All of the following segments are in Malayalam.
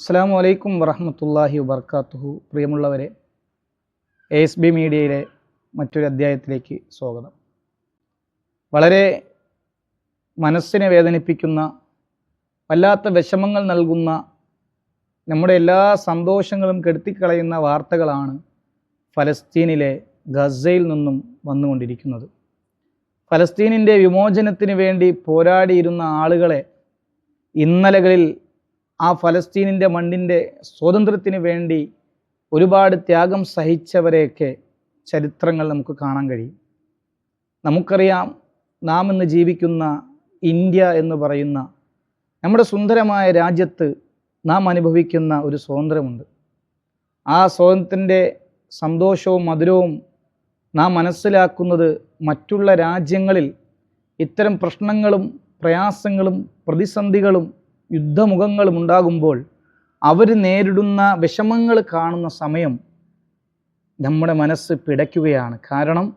അസ്സാം വലൈക്കും വറഹമത്തല്ലാഹി വബർക്കാത്തുഹു. പ്രിയമുള്ളവരെ എ എസ് ബി മീഡിയയിലെ മറ്റൊരു അധ്യായത്തിലേക്ക് സ്വാഗതം. വളരെ മനസ്സിനെ വേദനിപ്പിക്കുന്ന വല്ലാത്ത വിഷമങ്ങൾ നൽകുന്ന നമ്മുടെ എല്ലാ സന്തോഷങ്ങളും കെടുത്തിക്കളയുന്ന വാർത്തകളാണ് ഫലസ്തീനിലെ ഗസയിൽ നിന്നും വന്നുകൊണ്ടിരിക്കുന്നത്. ഫലസ്തീനിന്റെ വിമോചനത്തിന് വേണ്ടി പോരാടിയിരുന്ന ആളുകളെ ഇന്നലകളിൽ ആ ഫലസ്തീനിന്റെ മണ്ണിന്റെ സ്വാതന്ത്ര്യത്തിന് വേണ്ടി ഒരുപാട് ത്യാഗം സഹിച്ചവരെയൊക്കെ ചരിത്രങ്ങൾ നമുക്ക് കാണാൻ കഴിയും. നമുക്കറിയാം നാം ഇന്ന് ജീവിക്കുന്ന ഇന്ത്യ എന്ന് പറയുന്ന നമ്മുടെ സുന്ദരമായ രാജ്യത്ത് നാം അനുഭവിക്കുന്ന ഒരു സ്വാതന്ത്ര്യമുണ്ട്. ആ സ്വാതന്ത്ര്യത്തിന്റെ സന്തോഷവും മധുരവും നാം മനസ്സിലാക്കുന്നത് മറ്റുള്ള രാജ്യങ്ങളിൽ ഇത്തരം പ്രശ്നങ്ങളും പ്രയാസങ്ങളും പ്രതിസന്ധികളും യുദ്ധമുഖങ്ങളും ഉണ്ടാകുമ്പോൾ അവർ നേരിടുന്ന വിഷമങ്ങൾ കാണുന്ന സമയം നമ്മുടെ മനസ്സ് പിടയ്ക്കുകയാണ്. കാരണം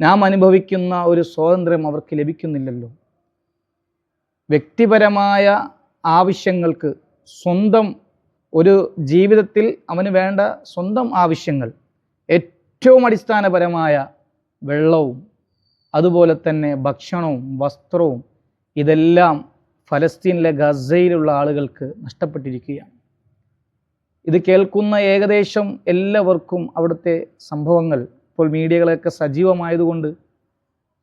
നാം അനുഭവിക്കുന്ന ഒരു സ്വാതന്ത്ര്യം അവർക്ക് ലഭിക്കുന്നില്ലല്ലോ. വ്യക്തിപരമായ ആവശ്യങ്ങൾക്ക് സ്വന്തം ഒരു ജീവിതത്തിൽ അവന് വേണ്ട സ്വന്തം ആവശ്യങ്ങൾ ഏറ്റവും അടിസ്ഥാനപരമായ വെള്ളവും അതുപോലെ തന്നെ ഭക്ഷണവും വസ്ത്രവും ഇതെല്ലാം ഫലസ്തീനിലെ ഗസയിലുള്ള ആളുകൾക്ക് നഷ്ടപ്പെട്ടിരിക്കുകയാണ്. ഇത് കേൾക്കുന്ന ഏകദേശം എല്ലാവർക്കും അവിടുത്തെ സംഭവങ്ങൾ ഇപ്പോൾ മീഡിയകളൊക്കെ സജീവമായതുകൊണ്ട്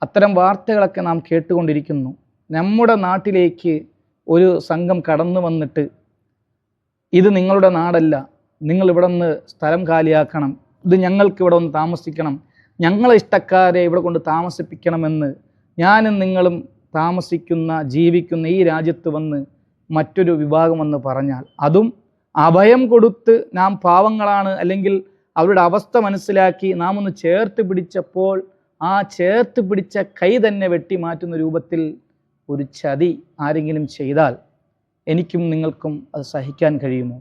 അത്തരം വാർത്തകളൊക്കെ നാം കേട്ടുകൊണ്ടിരിക്കുന്നു. നമ്മുടെ നാട്ടിലേക്ക് ഒരു സംഘം കടന്നു വന്നിട്ട് ഇത് നിങ്ങളുടെ നാടല്ല നിങ്ങൾ ഇവിടെ നിന്ന് സ്ഥലം കാലിയാക്കണം ഇത് ഞങ്ങൾക്ക് ഇവിടെ ഒന്ന് താമസിക്കണം ഞങ്ങളെ ഇഷ്ടക്കാരെ ഇവിടെ കൊണ്ട് താമസിപ്പിക്കണമെന്ന് ഞാനും നിങ്ങളും താമസിക്കുന്ന ജീവിക്കുന്ന ഈ രാജ്യത്ത് വന്ന് മറ്റൊരു വിഭാഗമെന്ന് പറഞ്ഞാൽ അതും അഭയം കൊടുത്ത് നാം പാവങ്ങളാണ് അല്ലെങ്കിൽ അവരുടെ അവസ്ഥ മനസ്സിലാക്കി നാം ഒന്ന് ചേർത്ത് പിടിച്ചപ്പോൾ ആ ചേർത്ത് പിടിച്ച കൈ തന്നെ വെട്ടി മാറ്റുന്ന രൂപത്തിൽ ഒരു ചതി ആരെങ്കിലും ചെയ്താൽ എനിക്കും നിങ്ങൾക്കും അത് സഹിക്കാൻ കഴിയുമോ?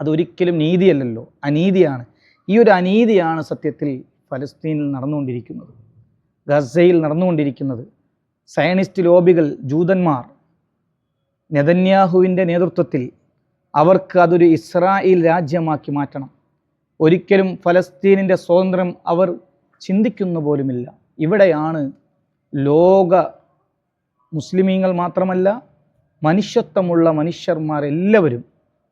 അതൊരിക്കലും നീതിയല്ലല്ലോ. അനീതിയാണ്. ഈ ഒരു അനീതിയാണ് സത്യത്തിൽ ഫലസ്തീനിൽ നടന്നുകൊണ്ടിരിക്കുന്നത്. ഗസയിൽ നടന്നുകൊണ്ടിരിക്കുന്നത്. സയനിസ്റ്റ് ലോബികൾ ജൂതന്മാർ നെതന്യാഹുവിന്റെ നേതൃത്വത്തിൽ അവർക്ക് അതൊരു ഇസ്രായേൽ രാജ്യമാക്കി മാറ്റണം. ഒരിക്കലും ഫലസ്തീനിന്റെ സ്വാതന്ത്ര്യം അവർ ചിന്തിക്കുന്ന പോലുമില്ല. ഇവിടെയാണ് ലോക മുസ്ലിമീങ്ങൾ മാത്രമല്ല മനുഷ്യത്വമുള്ള മനുഷ്യന്മാരെല്ലാവരും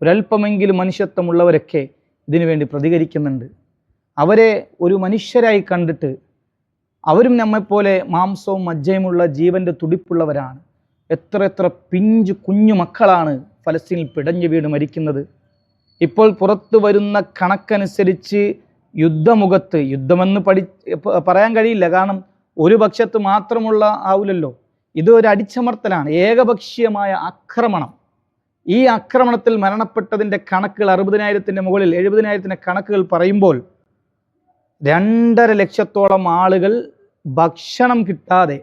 ഒരല്പമെങ്കിലും മനുഷ്യത്വമുള്ളവരൊക്കെ ഇതിനു വേണ്ടി പ്രതികരിക്കുന്നുണ്ട്. അവരെ ഒരു മനുഷ്യരായി കണ്ടിട്ട് അവരും നമ്മെപ്പോലെ മാംസവും മജ്ജയുമുള്ള ജീവന്റെ തുടിപ്പുള്ളവരാണ്. എത്ര എത്ര പിഞ്ചു കുഞ്ഞു മക്കളാണ് ഫലസ്തീനിൽ പിടഞ്ഞു വീണ് മരിക്കുന്നത്. ഇപ്പോൾ പുറത്തു വരുന്ന കണക്കനുസരിച്ച് യുദ്ധമുഖത്ത് യുദ്ധമെന്ന് പഠി പറയാൻ കഴിയില്ല. കാരണം ഒരു പക്ഷത്ത് മാത്രമുള്ള ആവില്ലല്ലോ ഇത് ഒരു അടിച്ചമർത്തലാണ്. ഏകപക്ഷീയമായ ആക്രമണം. ഈ ആക്രമണത്തിൽ മരണപ്പെട്ടതിന്റെ കണക്കുകൾ അറുപതിനായിരത്തിന്റെ മുകളിൽ എഴുപതിനായിരത്തിന്റെ കണക്കുകൾ പറയുമ്പോൾ രണ്ടര ലക്ഷത്തോളം ആളുകൾ ഭക്ഷണം കിട്ടാതെ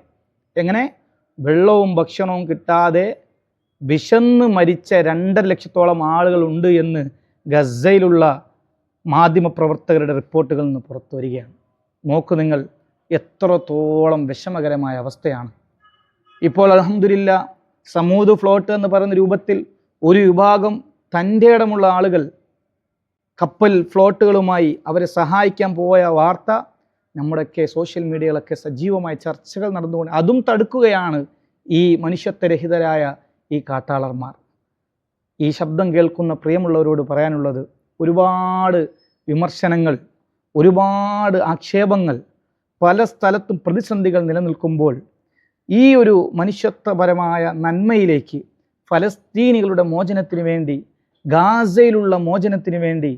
എങ്ങനെ? വെള്ളവും ഭക്ഷണവും കിട്ടാതെ വിശന്ന് മരിച്ച രണ്ടര ലക്ഷത്തോളം ആളുകൾ ഉണ്ട് എന്ന് ഗസയിലുള്ള മാധ്യമപ്രവർത്തകരുടെ റിപ്പോർട്ടുകളിൽ നിന്ന് പുറത്തു വരികയാണ്. നോക്ക് നിങ്ങൾ എത്രത്തോളം വിഷമകരമായ അവസ്ഥയാണ്. ഇപ്പോൾ അലഹമില്ല സമൂത് ഫ്ലോട്ട് എന്ന് പറയുന്ന രൂപത്തിൽ ഒരു വിഭാഗം തന്റെ ഇടമുള്ള ആളുകൾ കപ്പൽ ഫ്ലോട്ടുകളുമായി അവരെ സഹായിക്കാൻ പോയ വാർത്ത നമ്മുടെയൊക്കെ സോഷ്യൽ മീഡിയകളൊക്കെ സജീവമായ ചർച്ചകൾ നടന്നുകൊണ്ട് അതും തടുക്കുകയാണ് ഈ മനുഷ്യത്വരഹിതരായ ഈ കാട്ടാളന്മാർ. ഈ ശബ്ദം കേൾക്കുന്ന പ്രിയമുള്ളവരോട് പറയാനുള്ളത് ഒരുപാട് വിമർശനങ്ങൾ ഒരുപാട് ആക്ഷേപങ്ങൾ പല സ്ഥലത്തും പ്രതിസന്ധികൾ നിലനിൽക്കുമ്പോൾ ഈ ഒരു മനുഷ്യത്വപരമായ നന്മയിലേക്ക് ഫലസ്തീനികളുടെ മോചനത്തിന് വേണ്ടി ഗാസയിലുള്ള മോചനത്തിന് വേണ്ടി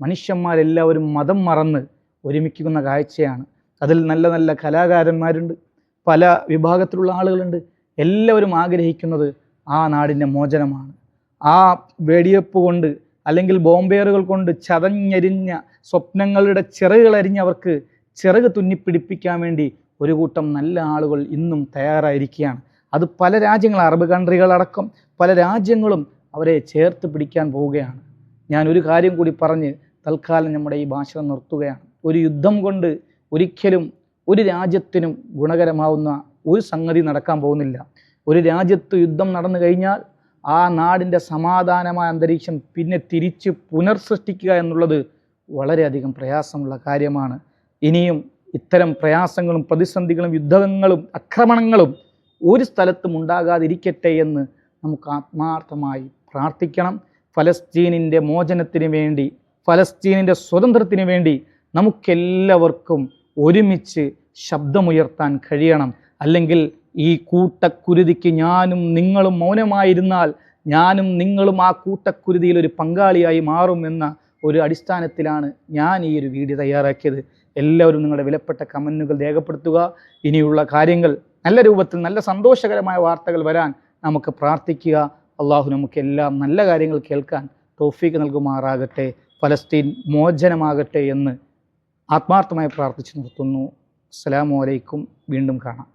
മനുഷ്യന്മാരെല്ലാവരും മതം മറന്ന് ഒരുമിക്കുന്ന കാഴ്ചയാണ്. അതിൽ നല്ല നല്ല കലാകാരന്മാരുണ്ട്. പല വിഭാഗത്തിലുള്ള ആളുകളുണ്ട്. എല്ലാവരും ആഗ്രഹിക്കുന്നത് ആ നാടിന്റെ മോചനമാണ്. ആ വെടിയപ്പ് കൊണ്ട് അല്ലെങ്കിൽ ബോംബേറുകൾ കൊണ്ട് ചതഞ്ഞെരിഞ്ഞ സ്വപ്നങ്ങളുടെ ചിറകുകളരിഞ്ഞവർക്ക് ചിറക് തുന്നിപ്പിടിപ്പിക്കാൻ വേണ്ടി ഒരു കൂട്ടം നല്ല ആളുകൾ ഇന്നും തയ്യാറായിരിക്കുകയാണ്. അത് പല രാജ്യങ്ങൾ അറബ് കൺട്രികളടക്കം പല രാജ്യങ്ങളും അവരെ ചേർത്ത് പിടിക്കാൻ പോവുകയാണ്. ഞാൻ ഒരു കാര്യം കൂടി പറഞ്ഞ് തൽക്കാലം നമ്മുടെ ഈ ഭാഷ നിർത്തുകയാണ്. ഒരു യുദ്ധം കൊണ്ട് ഒരിക്കലും ഒരു രാജ്യത്തിനും ഗുണകരമാവുന്ന ഒരു സംഗതി നടക്കാൻ പോകുന്നില്ല. ഒരു രാജ്യത്ത് യുദ്ധം നടന്നു കഴിഞ്ഞാൽ ആ നാടിന്റെ സമാധാനമായ അന്തരീക്ഷം പിന്നെ തിരിച്ച് പുനർസൃഷ്ടിക്കുക എന്നുള്ളത് വളരെയധികം പ്രയാസമുള്ള കാര്യമാണ്. ഇനിയും ഇത്തരം പ്രയാസങ്ങളും പ്രതിസന്ധികളും യുദ്ധങ്ങളും ആക്രമണങ്ങളും ഒരു സ്ഥലത്തും ഉണ്ടാകാതിരിക്കട്ടെ എന്ന് നമുക്ക് ആത്മാർത്ഥമായി പ്രാർത്ഥിക്കണം. ഫലസ്തീനിന്റെ മോചനത്തിന് വേണ്ടി ഫലസ്തീനിന്റെ സ്വതന്ത്രത്തിന് വേണ്ടി നമുക്കെല്ലാവർക്കും ഒരുമിച്ച് ശബ്ദമുയർത്താൻ കഴിയണം. അല്ലെങ്കിൽ ഈ കൂട്ടക്കുരുതിക്ക് ഞാനും നിങ്ങളും മൗനമായിരുന്നാൽ ഞാനും നിങ്ങളും ആ കൂട്ടക്കുരുതിയിൽ ഒരു പങ്കാളിയായി മാറുമെന്ന ഒരു അടിസ്ഥാനത്തിലാണ് ഞാൻ ഈ ഒരു വീഡിയോ തയ്യാറാക്കിയത്. എല്ലാവരും നിങ്ങളുടെ വിലപ്പെട്ട കമന്റുകൾ രേഖപ്പെടുത്തുക. ഇനിയുള്ള കാര്യങ്ങൾ നല്ല രൂപത്തിൽ നല്ല സന്തോഷകരമായ വാർത്തകൾ വരാൻ നമുക്ക് പ്രാർത്ഥിക്കുക. അള്ളാഹു നമുക്ക് എല്ലാം നല്ല കാര്യങ്ങൾ കേൾക്കാൻ തോഫീക്ക് നൽകുമാറാകട്ടെ. ഫലസ്തീൻ മോചനമാകട്ടെ എന്ന് ആത്മാർത്ഥമായി പ്രാർത്ഥിച്ചു നിർത്തുന്നു. അസ്സലാമു അലൈക്കും. വീണ്ടും കാണാം.